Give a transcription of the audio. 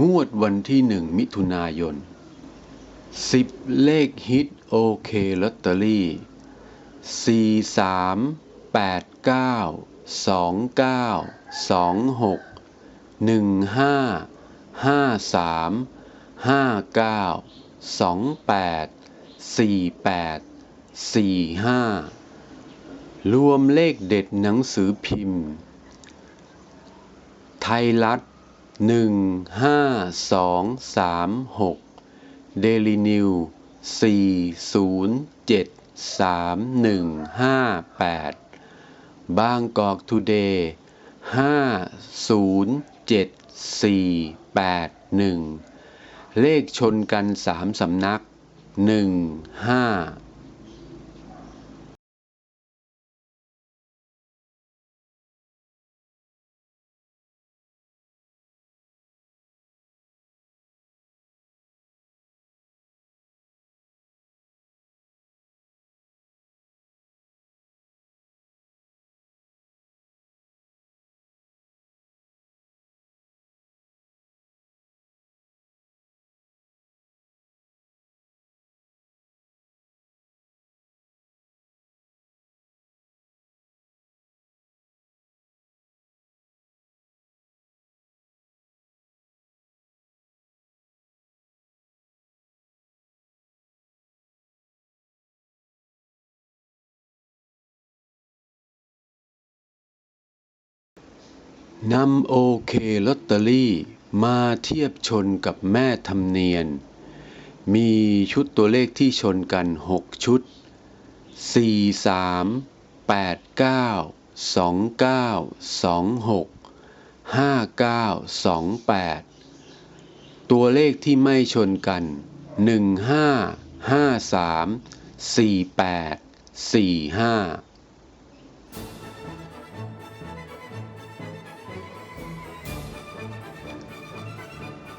งวดวันที่หนึ่งมิถุนายน 10 เลขฮิตโอเคลอตเตอรี่ 4 3 8 9 2 9 2 6 1 5 5 3 5 9 2 8 4 8 4 5 รวมเลขเด็ดหนังสือพิมพ์ ไทยรัฐ หนึ่งห้าสองสามหกเดลินิวสี่ศูนย์เจ็ดสามหนึ่งห้าแปดบางกอกทูเดย์ห้าศูนย์เจ็ดสี่แปดหนึ่งเลขชนกันสามสำนักหนึ่งห้า นำโอเคลอตเตอรี่มาเทียบชนกับแม่ธรรมเนียน มีชุดตัวเลขที่ชนกัน 6 ชุด 4 3 8 9 2 9 2 6 5 9 2 8 ตัวเลขที่ไม่ชนกัน 1 5 5 3 4 8 4 5